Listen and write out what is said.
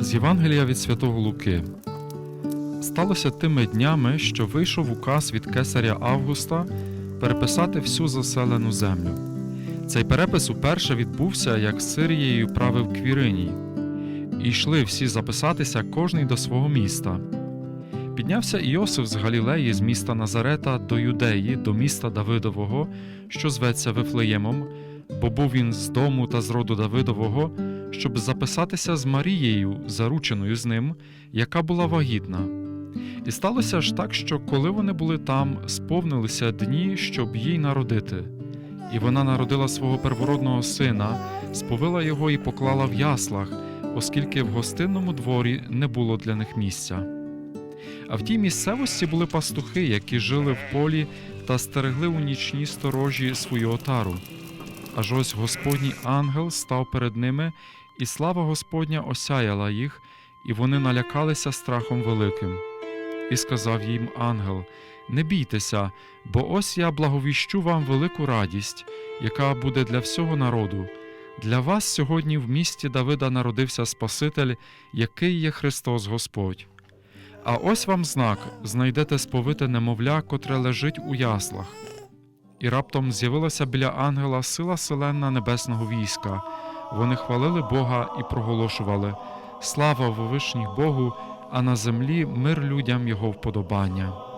З Євангелія від Святого Луки. Сталося тими днями, що вийшов указ від кесаря Августа переписати всю заселену землю. Цей перепис уперше відбувся, як Сирією правив Квіриній. І йшли всі записатися кожний до свого міста. Піднявся Іосиф з Галілеї, з міста Назарета до Юдеї, до міста Давидового, що зветься Вифлеємом, бо був він з дому та з роду Давидового, щоб записатися з Марією, зарученою з ним, яка була вагітна. І сталося ж так, що коли вони були там, сповнилися дні, щоб їй народити. І вона народила свого первородного сина, сповила його і поклала в яслах, оскільки в гостинному дворі не було для них місця. А в тій місцевості були пастухи, які жили в полі та стерегли у нічній сторожі свою отару. Аж ось Господній ангел став перед ними, і слава Господня осяяла їх, і вони налякалися страхом великим. І сказав їм ангел: Не бійтеся, бо ось я благовіщу вам велику радість, яка буде для всього народу. Для вас сьогодні в місті Давида народився Спаситель, який є Христос Господь. А ось вам знак: знайдете сповите немовля, котре лежить у яслах. І раптом з'явилася біля ангела сила селена небесного війська. Вони хвалили Бога і проголошували: Слава Вовишніх Богу, а на землі мир людям Його вподобання.